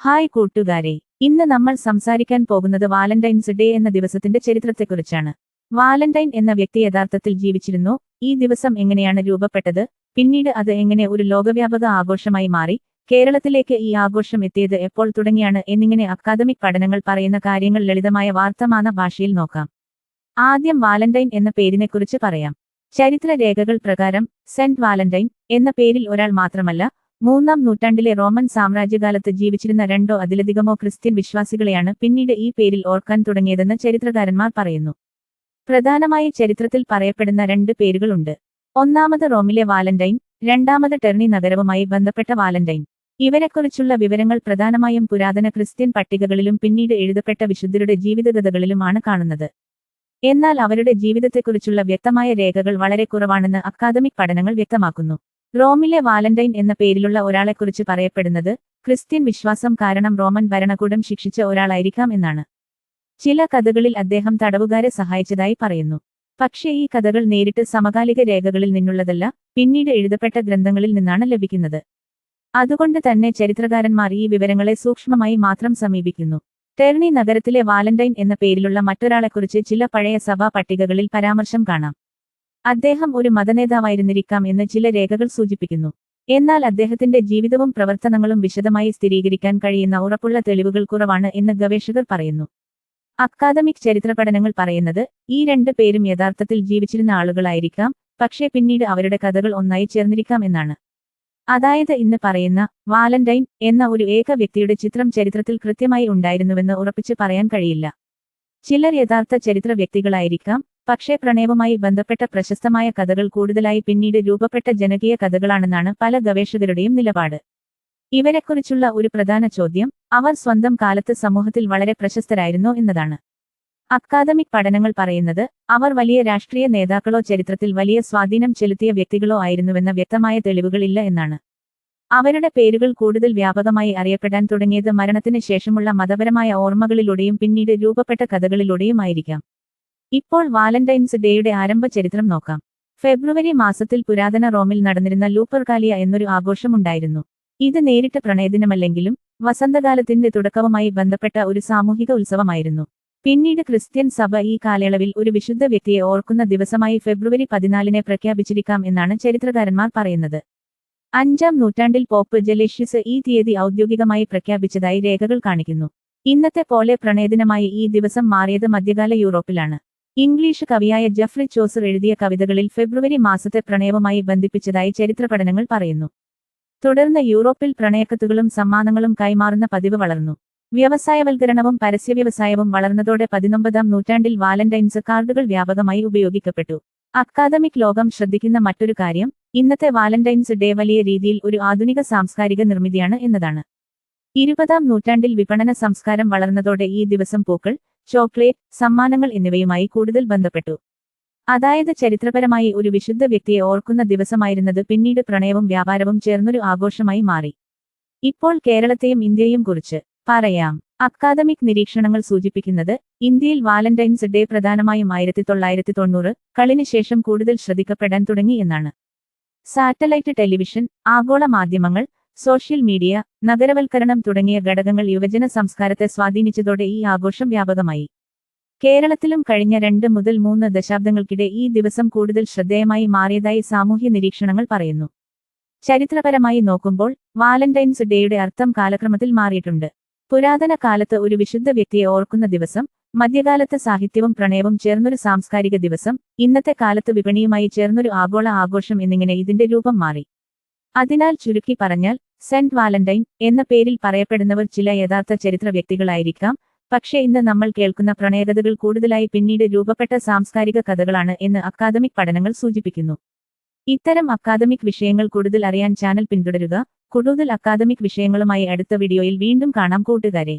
Hi കൂട്ടുകാരെ. ഇന്ന് നമ്മൾ സംസാരിക്കാൻ പോകുന്നത് വാലന്റൈൻസ് ഡേ എന്ന ദിവസത്തിന്റെ ചരിത്രത്തെക്കുറിച്ചാണ്. വാലന്റൈൻ എന്ന വ്യക്തി യഥാർത്ഥത്തിൽ ജീവിച്ചിരുന്നു. ഈ ദിവസം എങ്ങനെയാണ് രൂപപ്പെട്ടത്? പിന്നീട് അത് എങ്ങനെ ഒരു ലോകവ്യാപക ആഘോഷമായി മാറി? കേരളത്തിലേക്ക് ഈ ആഘോഷം എത്തിയത് എപ്പോൾ തുടങ്ങിയാണ് എന്നിങ്ങനെ അക്കാദമിക് പഠനങ്ങൾ പറയുന്ന കാര്യങ്ങൾ ലളിതമായ വാർത്തമാന ഭാഷയിൽ നോക്കാം. ആദ്യം വാലന്റൈൻ എന്ന പേരിനെക്കുറിച്ച് പറയാം. ചരിത്ര രേഖകൾ പ്രകാരം സെന്റ് വാലന്റൈൻ എന്ന പേരിൽ ഒരാൾ മാത്രമല്ല മൂന്നാം നൂറ്റാണ്ടിലെ റോമൻ സാമ്രാജ്യകാലത്ത് ജീവിച്ചിരുന്ന രണ്ടോ അതിലധികമോ ക്രിസ്ത്യൻ വിശ്വാസികളെയാണ് പിന്നീട് ഈ പേരിൽ ഓർക്കാൻ തുടങ്ങിയതെന്ന് ചരിത്രകാരന്മാർ പറയുന്നു. പ്രധാനമായി ചരിത്രത്തിൽ പറയപ്പെടുന്ന രണ്ട് പേരുകളുണ്ട്. ഒന്നാമത് റോമിലെ വാലന്റൈൻ രണ്ടാമത് ടെർണി നഗരവുമായി ബന്ധപ്പെട്ട വാലന്റൈൻ. ഇവരെക്കുറിച്ചുള്ള വിവരങ്ങൾ പ്രധാനമായും പുരാതന ക്രിസ്ത്യൻ പട്ടികകളിലും പിന്നീട് എഴുതപ്പെട്ട വിശുദ്ധരുടെ ജീവിതകഥകളിലുമാണ് കാണുന്നത്. എന്നാൽ അവരുടെ ജീവിതത്തെക്കുറിച്ചുള്ള വ്യക്തമായ രേഖകൾ വളരെ കുറവാണെന്ന് അക്കാദമിക് പഠനങ്ങൾ വ്യക്തമാക്കുന്നു. റോമിലെ വാലന്റൈൻ എന്ന പേരിലുള്ള ഒരാളെക്കുറിച്ച് പറയപ്പെടുന്നത് ക്രിസ്ത്യൻ വിശ്വാസം കാരണം റോമൻ ഭരണകൂടം ശിക്ഷിച്ച ഒരാളായിരിക്കാം എന്നാണ്. ചില കഥകളിൽ അദ്ദേഹം തടവുകാരെ സഹായിച്ചതായി പറയുന്നു. പക്ഷേ ഈ കഥകൾ നേരിട്ട് സമകാലിക രേഖകളിൽ നിന്നുള്ളതല്ല പിന്നീട് എഴുതപ്പെട്ട ഗ്രന്ഥങ്ങളിൽ നിന്നാണ് ലഭിക്കുന്നത്. അതുകൊണ്ട് തന്നെ ചരിത്രകാരന്മാർ ഈ വിവരങ്ങളെ സൂക്ഷ്മമായി മാത്രം സമീപിക്കുന്നു. ടെർണി നഗരത്തിലെ വാലന്റൈൻ എന്ന പേരിലുള്ള മറ്റൊരാളെക്കുറിച്ച് ചില പഴയ സഭാ പട്ടികകളിൽ പരാമർശം കാണാം. അദ്ദേഹം ഒരു മതനേതാവായിരുന്നിരിക്കാം എന്ന് ചില രേഖകൾ സൂചിപ്പിക്കുന്നു. എന്നാൽ അദ്ദേഹത്തിന്റെ ജീവിതവും പ്രവർത്തനങ്ങളും വിശദമായി സ്ഥിരീകരിക്കാൻ കഴിയുന്ന ഉറപ്പുള്ള തെളിവുകൾ കുറവാണ് എന്ന് ഗവേഷകർ പറയുന്നു. അക്കാദമിക് ചരിത്ര പഠനങ്ങൾ പറയുന്നത് ഈ രണ്ട് പേരും യഥാർത്ഥത്തിൽ ജീവിച്ചിരുന്ന ആളുകളായിരിക്കാം പക്ഷേ പിന്നീട് അവരുടെ കഥകൾ ഒന്നായി ചേർന്നിരിക്കാം എന്നാണ്. അതായത് ഇന്ന് പറയുന്ന വാലന്റൈൻ എന്ന ഒരു ഏക വ്യക്തിയുടെ ചിത്രം ചരിത്രത്തിൽ കൃത്യമായി ഉണ്ടായിരുന്നുവെന്ന് ഉറപ്പിച്ച് പറയാൻ കഴിയില്ല. ചിലർ യഥാർത്ഥ ചരിത്ര വ്യക്തികളായിരിക്കാം പക്ഷേ പ്രണയവുമായി ബന്ധപ്പെട്ട പ്രശസ്തമായ കഥകൾ കൂടുതലായി പിന്നീട് രൂപപ്പെട്ട ജനകീയ കഥകളാണെന്നാണ് പല ഗവേഷകരുടെയും നിലപാട്. ഇവരെക്കുറിച്ചുള്ള ഒരു പ്രധാന ചോദ്യം അവർ സ്വന്തം കാലത്ത് സമൂഹത്തിൽ വളരെ പ്രശസ്തരായിരുന്നോ എന്നതാണ്. അക്കാദമിക് പഠനങ്ങൾ പറയുന്നത് അവർ വലിയ രാഷ്ട്രീയ നേതാക്കളോ ചരിത്രത്തിൽ വലിയ സ്വാധീനം ചെലുത്തിയ വ്യക്തികളോ ആയിരുന്നുവെന്ന വ്യക്തമായ തെളിവുകളില്ല എന്നാണ്. അവരുടെ പേരുകൾ കൂടുതൽ വ്യാപകമായി അറിയപ്പെടാൻ തുടങ്ങിയത് മരണത്തിന് ശേഷമുള്ള മതപരമായ ഓർമ്മകളിലൂടെയും പിന്നീട് രൂപപ്പെട്ട കഥകളിലൂടെയും ആയിരിക്കാം ഇപ്പോൾ വാലന്റൈൻസ് ഡേയുടെ ആരംഭ ചരിത്രം നോക്കാം. ഫെബ്രുവരി മാസത്തിൽ പുരാതന റോമിൽ നടന്നിരുന്ന ലൂപ്പർകാലിയ എന്നൊരു ആഘോഷമുണ്ടായിരുന്നു. ഇത് നേരിട്ട് പ്രണയദിനമല്ലെങ്കിലും വസന്തകാലത്തിന്റെ തുടക്കവുമായി ബന്ധപ്പെട്ട ഒരു സാമൂഹിക ഉത്സവമായിരുന്നു. പിന്നീട് ക്രിസ്ത്യൻ സഭ ഈ കാലയളവിൽ ഒരു വിശുദ്ധ വ്യക്തിയെ ഓർക്കുന്ന ദിവസമായി ഫെബ്രുവരി പതിനാലിനെ പ്രഖ്യാപിച്ചിരിക്കാം എന്നാണ് ചരിത്രകാരന്മാർ പറയുന്നത്. അഞ്ചാം നൂറ്റാണ്ടിൽ പോപ്പ് ജലേഷ്യസ് ഈ തീയതി ഔദ്യോഗികമായി പ്രഖ്യാപിച്ചതായി രേഖകൾ കാണിക്കുന്നു. ഇന്നത്തെ പോലെ പ്രണയദിനമായി ഈ ദിവസം മാറിയത് മധ്യകാല യൂറോപ്പിലാണ്. ഇംഗ്ലീഷ് കവിയായ ജഫ്രി ചോസർ എഴുതിയ കവിതകളിൽ ഫെബ്രുവരി മാസത്തെ പ്രണയവുമായി ബന്ധിപ്പിച്ചതായി ചരിത്ര പഠനങ്ങൾ പറയുന്നു. തുടർന്ന് യൂറോപ്പിൽ പ്രണയക്കത്തുകളും സമ്മാനങ്ങളും കൈമാറുന്ന പതിവ് വളർന്നു. വ്യവസായവൽക്കരണവും പരസ്യവ്യവസായവും വളർന്നതോടെ പതിനൊമ്പതാം നൂറ്റാണ്ടിൽ വാലന്റൈൻസ് കാർഡുകൾ വ്യാപകമായി ഉപയോഗിക്കപ്പെട്ടു. അക്കാദമിക് ലോകം ശ്രദ്ധിക്കുന്ന മറ്റൊരു കാര്യം ഇന്നത്തെ വാലന്റൈൻസ് ഡേ വലിയ രീതിയിൽ ഒരു ആധുനിക സാംസ്കാരിക നിർമ്മിതിയാണ് എന്നതാണ്. ഇരുപതാം നൂറ്റാണ്ടിൽ വിപണന സംസ്കാരം വളർന്നതോടെ ഈ ദിവസം പൂക്കൾ ചോക്ലേറ്റ് സമ്മാനങ്ങൾ എന്നിവയുമായി കൂടുതൽ ബന്ധപ്പെട്ടു. അതായത് ചരിത്രപരമായി ഒരു വിശുദ്ധ വ്യക്തിയെ ഓർക്കുന്ന ദിവസമായിരുന്നത് പിന്നീട് പ്രണയവും വ്യാപാരവും ചേർന്നൊരു ആഘോഷമായി മാറി. ഇപ്പോൾ കേരളത്തെയും ഇന്ത്യയും കുറിച്ച് പറയാം. അക്കാദമിക് നിരീക്ഷണങ്ങൾ സൂചിപ്പിക്കുന്നത് ഇന്ത്യയിൽ വാലന്റൈൻസ് ഡേ പ്രധാനമായും ആയിരത്തി തൊള്ളായിരത്തി തൊണ്ണൂറ് കളിന് ശേഷം കൂടുതൽ ശ്രദ്ധിക്കപ്പെടാൻ തുടങ്ങി എന്നാണ്. സാറ്റലൈറ്റ് ടെലിവിഷൻ ആഗോള മാധ്യമങ്ങൾ സോഷ്യൽ മീഡിയ നഗരവൽക്കരണം തുടങ്ങിയ ഘടകങ്ങൾ യുവജന സംസ്കാരത്തെ സ്വാധീനിച്ചതോടെ ഈ ആഘോഷം വ്യാപകമായി. കേരളത്തിലും കഴിഞ്ഞ രണ്ട് മുതൽ മൂന്ന് ദശാബ്ദങ്ങൾക്കിടെ ഈ ദിവസം കൂടുതൽ ശ്രദ്ധേയമായി മാറിയതായി സാമൂഹ്യ നിരീക്ഷണങ്ങൾ പറയുന്നു. ചരിത്രപരമായി നോക്കുമ്പോൾ വാലന്റൈൻസ് ഡേയുടെ അർത്ഥം കാലക്രമത്തിൽ മാറിയിട്ടുണ്ട്. പുരാതന കാലത്ത് ഒരു വിശുദ്ധ വ്യക്തിയെ ഓർക്കുന്ന ദിവസം മധ്യകാലത്ത് സാഹിത്യവും പ്രണയവും ചേർന്നൊരു സാംസ്കാരിക ദിവസം ഇന്നത്തെ കാലത്ത് വിപണിയുമായി ചേർന്നൊരു ആഗോള ആഘോഷം എന്നിങ്ങനെ ഇതിന്റെ രൂപം മാറി. അതിനാൽ ചുരുക്കി പറഞ്ഞാൽ സെന്റ് വാലന്റൈൻ എന്ന പേരിൽ പറയപ്പെടുന്നവർ ചില യഥാർത്ഥ ചരിത്ര വ്യക്തികളായിരിക്കാം പക്ഷേ ഇന്ന് നമ്മൾ കേൾക്കുന്ന പ്രണയകഥകൾ കൂടുതലായി പിന്നീട് രൂപപ്പെട്ട സാംസ്കാരിക കഥകളാണ് എന്ന് അക്കാദമിക് പഠനങ്ങൾ സൂചിപ്പിക്കുന്നു. ഇത്തരം അക്കാദമിക് വിഷയങ്ങൾ കൂടുതൽ അറിയാൻ ചാനൽ പിന്തുടരുക കൂടുതൽ അക്കാദമിക് വിഷയങ്ങളുമായി അടുത്ത വീഡിയോയിൽ വീണ്ടും കാണാം കൂട്ടുകാരെ.